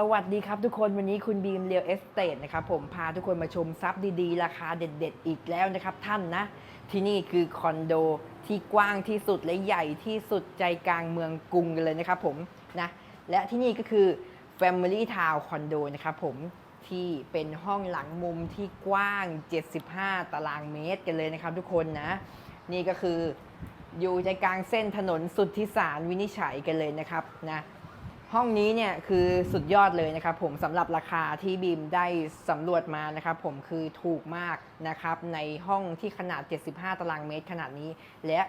สวัสดีครับทุกคนวันนี้คุณบีมเรียลเอสเตทนะครับผมพาทุกคนมาชมซับดีๆ ราคาเด็ดๆ อีกแล้วนะครับท่านนะ ที่นี่คือคอนโดที่กว้างที่สุดและใหญ่ที่สุดใจกลางเมืองกรุงกันเลยนะครับผมนะและที่นี่ก็คือ Family Town คอนโดนะครับผมที่เป็นห้องหลังมุมที่กว้าง 75 ตารางเมตรกันเลยนะครับทุกคนนะ นี่ก็คืออยู่ใจกลางเส้นถนนสุทธิสารวินิจฉัยกันเลยนะครับนะ ห้องนี้เนี่ยคือสุดยอดเลยนะครับผมสำหรับราคาที่บีมได้สำรวจมานะครับผมคือถูกมากนะครับในห้องที่ขนาด 75 ตารางเมตรขนาดนี้ และ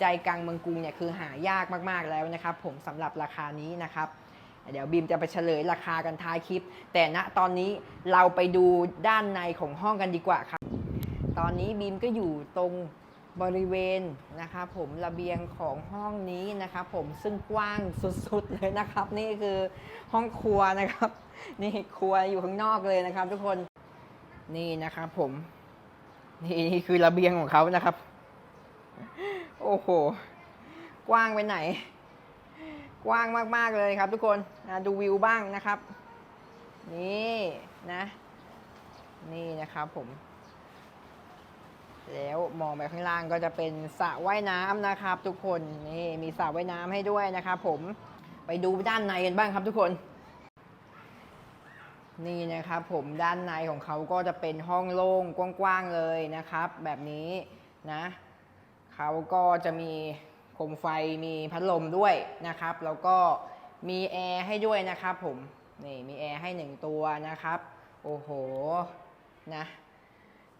ใจกลางเมืองกรุงเนี่ยคือหายากมากๆแล้วนะครับผมสำหรับราคานี้นะครับเดี๋ยวบีมจะไปเฉลยราคากันท้ายคลิป แต่ณตอนนี้เราไปดูด้านในของห้องกันดีกว่าครับ ตอนนี้บีมก็อยู่ตรง บริเวณนะครับผมระเบียงของห้องนี้นะครับผมซึ่งกว้างสุดๆเลยนะครับ นี่คือห้องครัวนะครับ นี่ครัวอยู่ข้างนอกเลยนะครับ ทุกคนนี่นะครับผม นี่นี่คือระเบียงของเขานะครับ โอ้โห กว้างไปไหน กว้างมากๆเลยครับทุกคนนะดูวิวบ้างนะครับ นี่นะ นี่นะครับผม แล้วมองไปข้างล่างก็จะเป็นสระว่ายน้ำนะครับ ทุกคนนี่มีสระว่ายน้ำให้ด้วยนะครับผมไปดูด้านในกันบ้างครับทุกคน นี่นะครับผมด้านในของเขาก็จะเป็นห้องโล่งกว้างๆเลยนะครับ แบบนี้นะเขาก็จะมีโคมไฟมีพัดลมด้วยนะครับ แล้วก็มีแอร์ให้ด้วยนะครับผมนี่มีแอร์ให้หนึ่งตัวนะครับ โอ้โหนะ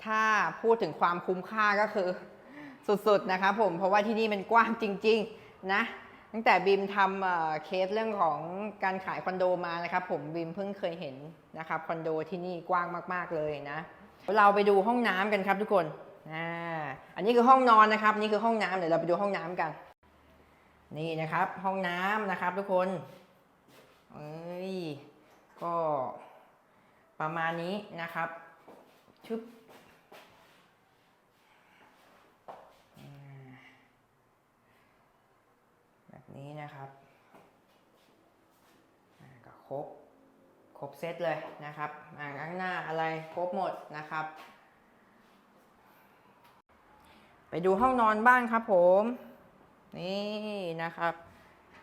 ถ้าพูดถึงความคุ้มค่าก็คือสุดๆนะครับผมเพราะว่าที่นี่มันกว้างจริง ๆ นะตั้งแต่บีมทำเคสเรื่องของการขายคอนโดมานะครับผมบีมเพิ่งเคยเห็นนะครับคอนโดที่นี่กว้างมากๆเลยนะ เราไปดูห้องน้ำกันครับทุกคนอ่าอันนี้คือห้องนอนนะครับนี่คือห้องน้ำเดี๋ยวเราไปดูห้องน้ำกัน นี่นะครับ ห้องน้ำนะครับทุกคนเอ้ยก็ประมาณนี้นะครับชึบ แบบ นี้นะครับก็ครบครบเซตเลยนะครับอ่างล้างหน้าอะไรครบหมดนะครับ ไปดูห้องนอนบ้างครับผม นี่นะครับ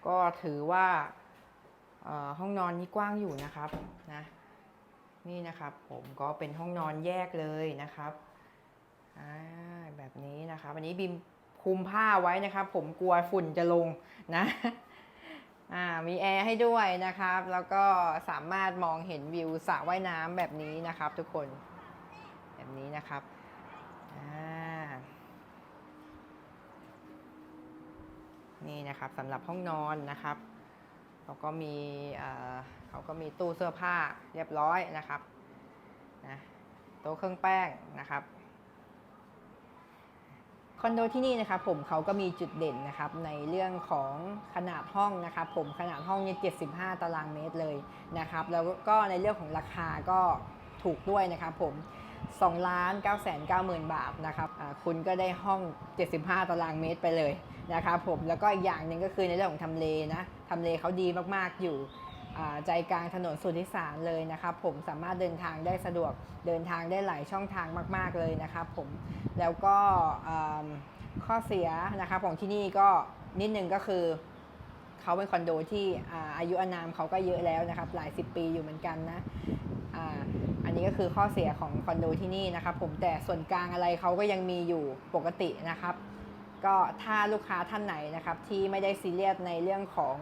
ก็ถือว่าห้องนอนนี้กว้างอยู่นะครับนะนี่นะครับผมก็เป็นห้องนอนแยกเลยนะครับแบบนี้นะครับ อันนี้บิม คลุมผ้าไว้นะครับ ผมกลัวฝุ่นจะลงนะ อ่ามีแอร์ให้ด้วยนะครับ แล้วก็สามารถมองเห็นวิวสระว่ายน้ำแบบนี้นะครับ ทุกคน แบบนี้นะครับนี่นะครับสำหรับห้องนอนนะครับแล้วก็มีเขาก็มีตู้เสื้อผ้าเรียบร้อยนะครับนะโต๊ะเครื่องแป้งนะครับ อนโดที่นี่นะครับผมเขาก็มีจุดเด่นนะครับในเรื่องของขนาดห้องนะครับผมขนาดห้องเนี่ย75 ตารางเมตรเลยนะครับแล้วก็ในเรื่องของราคาก็ถูกด้วยนะครับผม2ล้าน9 9 0 0 0 0 บาทนะครับคุณก็ได้ห้อง 75 ตารางเมตรไปเลยนะครับผมแล้วก็อีกอย่างหนึ่งก็คือในเรื่องของทำเลนะทำเลเขาดีมากๆอยู่ ใจกลางถนนสุทธิสารเลยนะครับผมสามารถเดินทางได้สะดวกเดินทางได้หลายช่องทางมาก ๆเลยนะครับผมแล้วก็ข้อเสียนะครับของที่นี่ก็นิดนึงก็คือเขาเป็นคอนโดที่อาอายุอานามเขาก็เยอะแล้วนะครับหลายสิบปีอยู่เหมือนกันนะอันนี้ก็คือข้อเสียของคอนโดที่นี่นะครับผมแต่ส่วนกลางอะไรเขาก็ยังมีอยู่ปกตินะครับ ก็ถ้าลูกค้าท่านไหนนะครับที่ไม่ได้ซีเรียสในเรื่องของ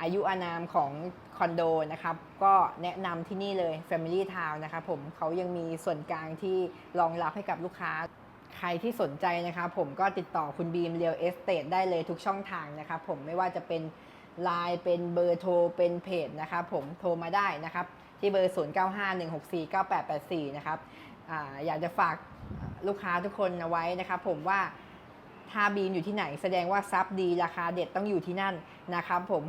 อายุอานามของคอนโดนะครับก็แนะนำที่นี่เลย Family Town นะครับผมเขายังมีส่วนกลางที่รองรับให้กับลูกค้า ใครที่สนใจนะครับผมก็ติดต่อคุณบีมเรียลเอสเตได้เลยทุกช่องทางนะครับผมไม่ว่าจะเป็น Line เป็นเบอร์โทรเป็นเพจนะครับผมโทรมาได้นะครับที่เบอร์ 0951649884 นะครับออยากจะฝากลูกค้าทุกคนเอาไว้นะครับผมว่าถ้าบีมอยู่ที่ไหนแสดงว่าซับดีราคาเด็ดต้องอยู่ที่นั่นนะครับผม